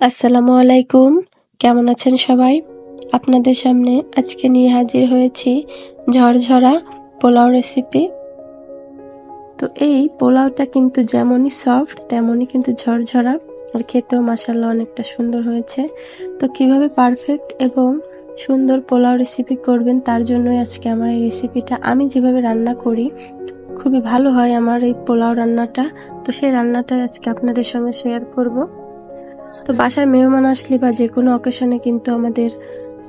আসসালামু আলাইকুম। কেমন আছেন সবাই? আপনাদের সামনে আজকে নিয়ে হাজির হয়েছি ঝরঝরা পোলাও রেসিপি তো এই পোলাওটা কিন্তু যেমনই সফট তেমনই কিন্তু ঝরঝরা আর খেতেও মাসাল্লাহ অনেকটা সুন্দর হয়েছে। তো কীভাবে পারফেক্ট এবং সুন্দর পোলাও রেসিপি করবেন তার জন্যই আজকে আমার এই রেসিপিটা আমি যেভাবে রান্না করি, খুবই ভালো হয় আমার এই পোলাও রান্নাটা। তো সেই রান্নাটা আজকে আপনাদের সঙ্গে শেয়ার করব। তো বাসায় মেহমান আসলে বা যে কোনো অকেশনে কিন্তু আমাদের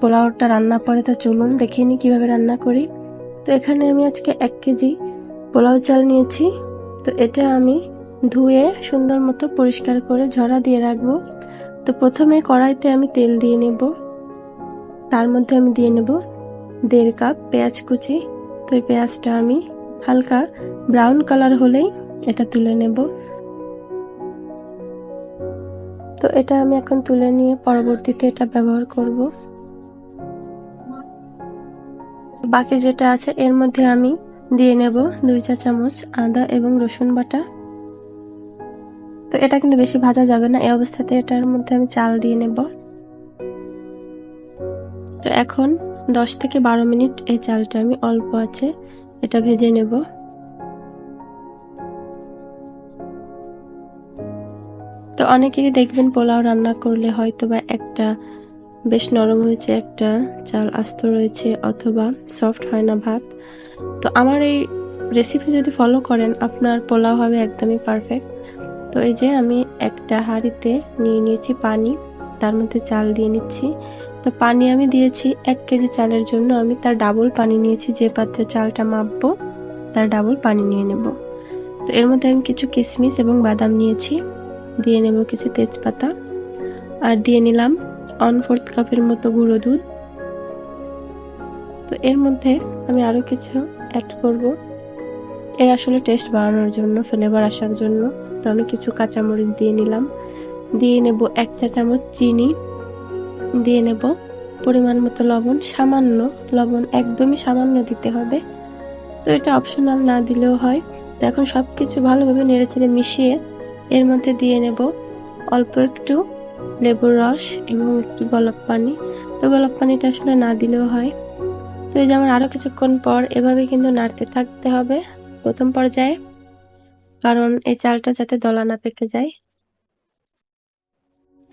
পোলাওটা রান্না পরে, তো চলুন দেখে নিই কীভাবে রান্না করি। তো এখানে আমি আজকে এক কেজি পোলাও চাল নিয়েছি। তো এটা আমি ধুয়ে সুন্দর মতো পরিষ্কার করে ঝরা দিয়ে রাখব। তো প্রথমে কড়াইতে আমি তেল দিয়ে নেব। তার মধ্যে আমি দিয়ে নেব দেড় কাপ পেঁয়াজ কুচি। তো এই পেঁয়াজটা আমি হালকা ব্রাউন কালার হলেই এটা তুলে নেব। তো এটা আমি এখন তুলে নিয়ে পরবর্তীতে এটা ব্যবহার করব। বাকি যেটা আছে, এর মধ্যে আমি দিয়ে নেব দুই চা চামচ আদা এবং রসুন বাটা। তো এটা কিন্তু বেশি ভাজা যাবে না, এই অবস্থাতে এটার মধ্যে আমি চাল দিয়ে নেব। তো এখন দশ থেকে বারো মিনিট এই চালটা আমি অল্প আছে, এটা ভেজে নেব। তো অনেকেরই দেখবেন পোলাও রান্না করলে হয়তো বা একটা বেশ নরম হয়েছে, একটা চাল আস্ত রয়েছে অথবা সফট হয় না ভাত। তো আমার এই রেসিপি যদি ফলো করেন, আপনার পোলাও হবে একদমই পারফেক্ট তো এই যে আমি একটা হাঁড়িতে নিয়ে নিয়েছি পানি, তার মধ্যে চাল দিয়ে নিচ্ছি। তো পানি আমি দিয়েছি এক কেজি চালের জন্য, আমি তার ডাবল পানি নিয়েছি, যে পাত্রে চালটা মাপবো, তার ডাবল পানি নিয়ে নেব। তো এর মধ্যে আমি কিছু কিশমিশ এবং বাদাম নিয়েছি। দিয়ে নেব কিছু তেজপাতা। আর দিয়ে নিলাম ওয়ান ফোর্থ কাপের মতো গুঁড়ো দুধ। তো এর মধ্যে আমি আরও কিছু অ্যাড করব। এর আসলে টেস্ট বাড়ানোর জন্য ফ্লেভার আসার জন্য। তো আমি কিছু কাঁচামরিচ দিয়ে নিলাম। দিয়ে নেব এক চা চামচ চিনি। দিয়ে নেব পরিমাণ মতো লবণ, সামান্য লবণ, একদমই সামান্য দিতে হবে। তো এটা অপশনাল না দিলেও হয়। তো এখন সব কিছু ভালোভাবে নেড়েচেড়ে মিশিয়ে এর মধ্যে দিয়ে নেব অল্প একটু লেবুর রস এবং একটু গোলাপ পানি। তো গোলাপ পানিটা আসলে না দিলেও হয়। তো এই যে আমার আরও কিছুক্ষণ পর এভাবে কিন্তু নাড়তে থাকতে হবে প্রথম পর্যায়ে, কারণ এই চালটা যাতে দলা না পেকে যায়।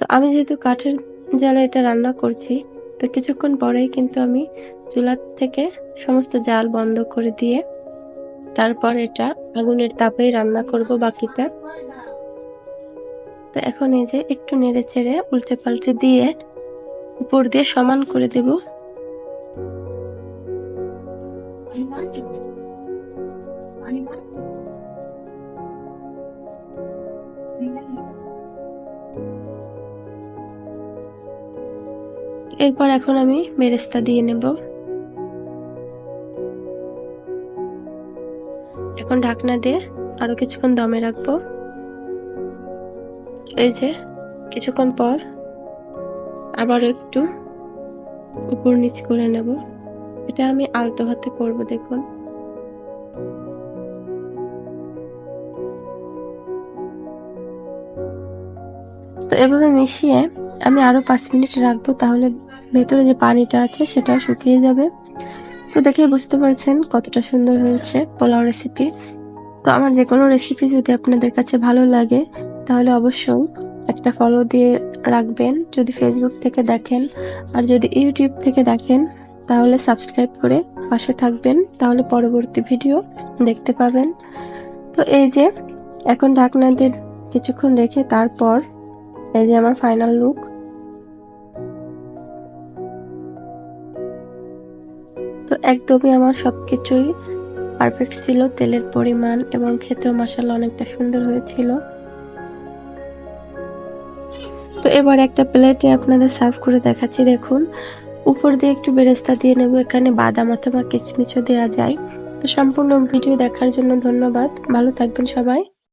তো আমি যেহেতু কাঠের জালে এটা রান্না করছি, তো কিছুক্ষণ পরেই কিন্তু আমি চুলার থেকে সমস্ত জাল বন্ধ করে দিয়ে তারপর এটা আগুনের তাপেই রান্না করব বাকিটা। তো এখন এই যে একটু নেড়ে চেড়ে উল্টে পাল্টে দিয়ে উপর দিয়ে সমান করে দেব। এরপর এখন আমি বেরেস্তা দিয়ে নেব। এখন ঢাকনা দিয়ে আরও কিছুক্ষণ দমে রাখব। এই যে, কিছুক্ষণ পর আবারও একটু উপর নিচ করে নেব। এটা আমি আলতো হাতে করব, দেখুন। তো এভাবে মিশিয়ে আমি আরও পাঁচ মিনিট রাখব, তাহলে ভেতরে যে পানিটা আছে সেটা শুকিয়ে যাবে। তো দেখে বুঝতে পারছেন কতটা সুন্দর হয়েছে পোলাও রেসিপি তো আমার যে কোনো রেসিপি যদি আপনাদের কাছে ভালো লাগে তাহলে অবশ্যই একটা ফলো দিয়ে রাখবেন। যদি ফেসবুক থেকে দেখেন আর যদি ইউটিউব থেকে দেখেন, তাহলে সাবস্ক্রাইব করে পাশে থাকবেন। তাহলে পরবর্তী ভিডিও দেখতে পাবেন। তো এই যে, এখন ঢাকনা দিয়ে কিছুক্ষণ রেখে তারপর এই যে আমার ফাইনাল লুক তো একদমই আমার সব কিছুই পারফেক্ট ছিল। তেলের পরিমাণ এবং খেতেও মশালা অনেকটা সুন্দর হয়েছিল। তো এবার একটা প্লেটে আপনাদের সার্ভ করে দেখাচ্ছি, দেখুন। উপর দিয়ে একটু বেরেস্তা দিয়ে নেব, এখানে বাদাম অথবা কিচমিচও দেওয়া যায়। তো সম্পূর্ণ ভিডিও দেখার জন্য ধন্যবাদ। ভালো থাকবেন সবাই।